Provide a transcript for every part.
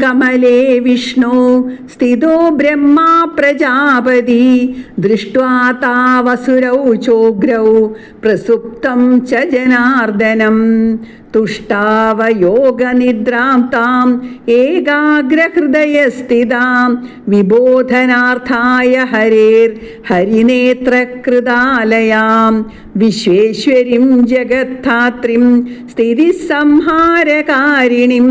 कमले विष्णो स्थितो ब्रह्मा प्रजापति दृष्ट्वा तावसुरौ चोग्रौ प्रसुप्तं च जनार्दनं तुष्टावयोगनिद्रां ताम् एकाग्रहृदयस्थितां विबोधनार्थाय हरेर्हरिनेत्रकृतालयां विश्वेश्वरीं जगत्धात्रीं स्थितिसंहारकारिणीं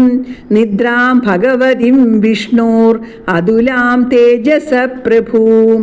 निद्रां ഭഗവതിം വിഷ്ണോർ അതുലാം തേജസ പ്രഭൂം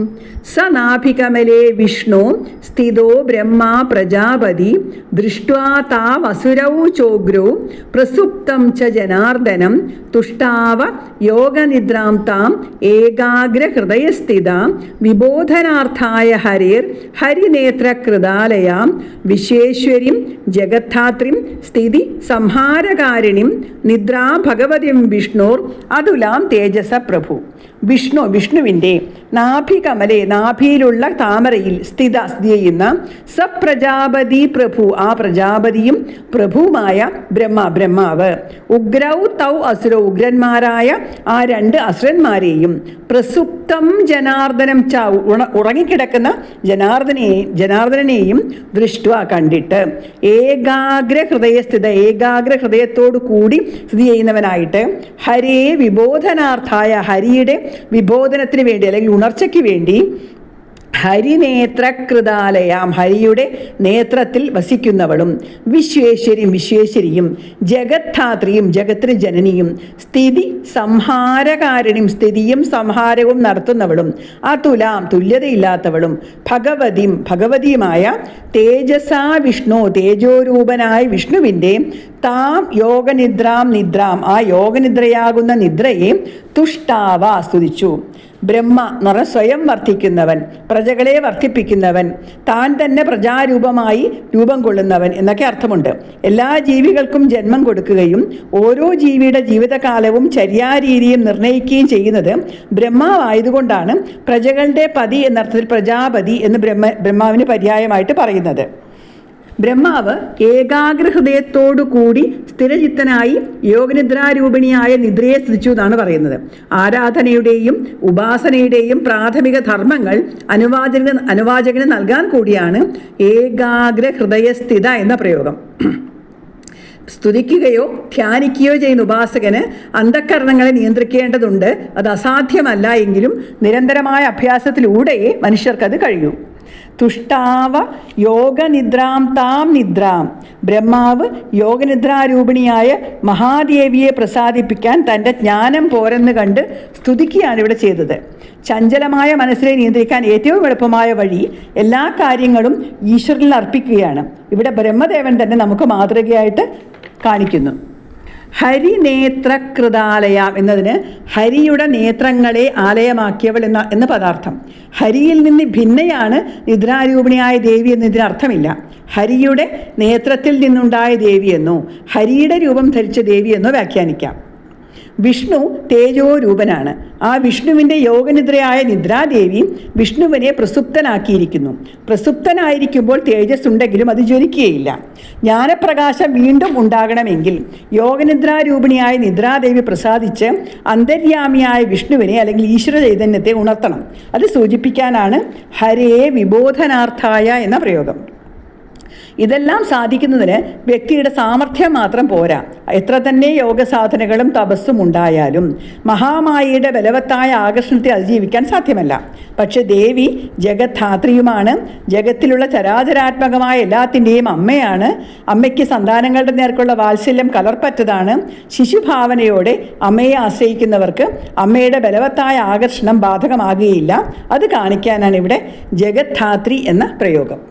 സനാഭികമലേ വിഷ്ണു സ്ഥിതോ ബ്രഹ്മ പ്രജാപതി ദൃഷ്ട്വാ താമസുരൗ ചോഗ്രൗ പ്രസുപ്തം ച ജനാർദനം തുഷ്ടാവ യോഗനിദ്രാം താം ഏകാഗ്രഹൃദയസ്ഥിതാം വിബോധനാർത്ഥായ ഹരിർ ഹരിനേത്രകൃതാലയാം വിശ്വേശ്വരിം ജഗദ്ധാത്രിം സ്ഥിതി സംഹാരകാരിണിം നിദ്രാ ഭഗവതിം വിഷ്ണുർ അതുലാം തേജസ പ്രഭു വിഷ്ണു വിഷ്ണുവിന്റെ നാഭികമലെ നാഭിയിലുള്ള താമരയിൽ സ്ഥിത സ്ഥിതി ചെയ്യുന്ന സപ്രജാപതി പ്രഭു. ആ പ്രജാപതിയും പ്രഭുവുമായ ബ്രഹ്മ ബ്രഹ്മാവ്. ഉഗ്രൗ തൗ അസുര ഉഗ്രന്മാരായ ആ രണ്ട് അസുരന്മാരെയും പ്രസുപ്തം ജനാർദ്ദനം ച ഉറങ്ങിക്കിടക്കുന്ന ജനാർദ്ദനെ ജനാർദ്ദനെയും ദൃഷ്ട കണ്ടിട്ട് ഏകാഗ്ര ഹൃദയസ്ഥിത ഏകാഗ്ര ഹൃദയത്തോടു കൂടി സ്ഥിതി ചെയ്യുന്നവനായിട്ട് ഹരേ വിബോധനാർത്ഥായ ഹരിയുടെ വിബോധനത്തിന് വേണ്ടി അല്ലെങ്കിൽ ഉണർച്ചയ്ക്ക് വേണ്ടി ഹരിനേത്രകൃതാലയാം ഹരിയുടെ നേത്രത്തിൽ വസിക്കുന്നവളും വിശ്വേശ്വരിയും വിശ്വേശ്വരിയും ജഗത്ധാത്രിയും ജഗത്തിന് ജനനിയും സ്ഥിതി സംഹാരകാരിണിയും സ്ഥിതിയും സംഹാരവും നടത്തുന്നവളും അതുലാം തുല്യതയില്ലാത്തവളും ഭഗവതിയും ഭഗവതിയുമായ തേജസാ വിഷ്ണു തേജോരൂപനായ വിഷ്ണുവിന്റെ താം യോഗനിദ്രാം നിദ്രാം ആ യോഗനിദ്രയാകുന്ന നിദ്രയെ തുഷ്ടാവ സ്തുതിച്ചു. ബ്രഹ്മ എന്ന് പറഞ്ഞാൽ സ്വയം വർദ്ധിക്കുന്നവൻ പ്രജകളെ വർദ്ധിപ്പിക്കുന്നവൻ താൻ തന്നെ പ്രജാരൂപമായി രൂപം കൊള്ളുന്നവൻ എന്നൊക്കെ അർത്ഥമുണ്ട്. എല്ലാ ജീവികൾക്കും ജന്മം കൊടുക്കുകയും ഓരോ ജീവിയുടെ ജീവിതകാലവും ചര്യാരീതിയും നിർണയിക്കുകയും ചെയ്യുന്നത് ബ്രഹ്മാവായതുകൊണ്ടാണ് പ്രജകളുടെ പതി എന്നർത്ഥത്തിൽ പ്രജാപതി എന്ന് ബ്രഹ്മ ബ്രഹ്മാവിന് പര്യായമായിട്ട് പറയുന്നത്. ബ്രഹ്മാവ് ഏകാഗ്രഹൃദയത്തോടു കൂടി സ്ഥിരചിത്തനായി യോഗനിദ്രാരൂപിണിയായ നിദ്രയെ സ്ഥിച്ചു എന്നാണ് പറയുന്നത്. ആരാധനയുടെയും ഉപാസനയുടെയും പ്രാഥമിക ധർമ്മങ്ങൾ അനുവാചകന് അനുവാചകന് നൽകാൻ കൂടിയാണ് ഏകാഗ്രഹൃദയസ്ഥിത എന്ന പ്രയോഗം. സ്തുതിക്കുകയോ ധ്യാനിക്കുകയോ ചെയ്യുന്ന ഉപാസകന് അന്ധക്കരണങ്ങളെ നിയന്ത്രിക്കേണ്ടതുണ്ട്. അത് അസാധ്യമല്ല എങ്കിലും നിരന്തരമായ അഭ്യാസത്തിലൂടെയേ മനുഷ്യർക്കത് കഴിയൂ. തുഷ്ടാവ യോഗനിദ്രാം താം നിദ്രാം. ബ്രഹ്മാവ് യോഗനിദ്രാരൂപിണിയായ മഹാദേവിയെ പ്രസാദിപ്പിക്കാൻ തന്റെ ജ്ഞാനം പോരെന്ന് കണ്ട് സ്തുതിക്കുകയാണ് ഇവിടെ ചെയ്തത്. ചഞ്ചലമായ മനസ്സിനെ നിയന്ത്രിക്കാൻ ഏറ്റവും എളുപ്പമായ വഴി എല്ലാ കാര്യങ്ങളും ഈശ്വരനിൽ അർപ്പിക്കുകയാണ്. ഇവിടെ ബ്രഹ്മദേവൻ തന്നെ നമുക്ക് മാതൃകയായിട്ട് കാണിക്കുന്നു. ഹരിനേത്രകൃതാലയം എന്നതിന് ഹരിയുടെ നേത്രങ്ങളെ ആലയമാക്കിയവൾ എന്ന എന്ന പദാർത്ഥം. ഹരിയിൽ നിന്ന് ഭിന്നയാണ് നിദ്രാരൂപിണിയായ ദേവി എന്നതിന് അർത്ഥമില്ല. ഹരിയുടെ നേത്രത്തിൽ നിന്നുണ്ടായ ദേവിയെന്നോ ഹരിയുടെ രൂപം ധരിച്ച ദേവിയെന്നോ വ്യാഖ്യാനിക്കാം. വിഷ്ണു തേജോരൂപനാണ്. ആ വിഷ്ണുവിന്റെ യോഗനിദ്രയായ നിദ്രാദേവി വിഷ്ണുവിനെ പ്രസുപ്തനാക്കിയിരിക്കുന്നു. പ്രസുപ്തനായിരിക്കുമ്പോൾ തേജസ് ഉണ്ടെങ്കിലും അത് ജ്വലിക്കുകയില്ല. ജ്ഞാനപ്രകാശം വീണ്ടും ഉണ്ടാകണമെങ്കിൽ യോഗനിദ്രാരൂപിണിയായ നിദ്രാദേവി പ്രസാദിച്ച് അന്തര്യാമിയായ വിഷ്ണുവിനെ അല്ലെങ്കിൽ ഈശ്വര ചൈതന്യത്തെ ഉണർത്തണം. അത് സൂചിപ്പിക്കാനാണ് ഹരേ വിബോധനാർത്ഥായ എന്ന പ്രയോഗം. ഇതെല്ലാം സാധിക്കുന്നതിന് വ്യക്തിയുടെ സാമർഥ്യം മാത്രം പോരാ. എത്ര തന്നെ യോഗസാധനകളും തപസ്സും ഉണ്ടായാലും മഹാമായയുടെ ബലവത്തായ ആകർഷണത്തെ അതിജീവിക്കാൻ സാധ്യമല്ല. പക്ഷെ ദേവി ജഗദ്ധാത്രിയുമാണ്. ജഗത്തിലുള്ള ചരാചരാത്മകമായ എല്ലാത്തിന്റെയും അമ്മയാണ്. അമ്മയ്ക്ക് സന്താനങ്ങളുടെ നേർക്കുള്ള വാത്സല്യം കലർപ്പറ്റതാണ്. ശിശുഭാവനയോടെ അമ്മയെ ആശ്രയിക്കുന്നവർക്ക് അമ്മയുടെ ബലവത്തായ ആകർഷണം ബാധകമാകുകയില്ല. അത് കാണിക്കാനാണ് ഇവിടെ ജഗദ്ധാത്രി എന്ന പ്രയോഗം.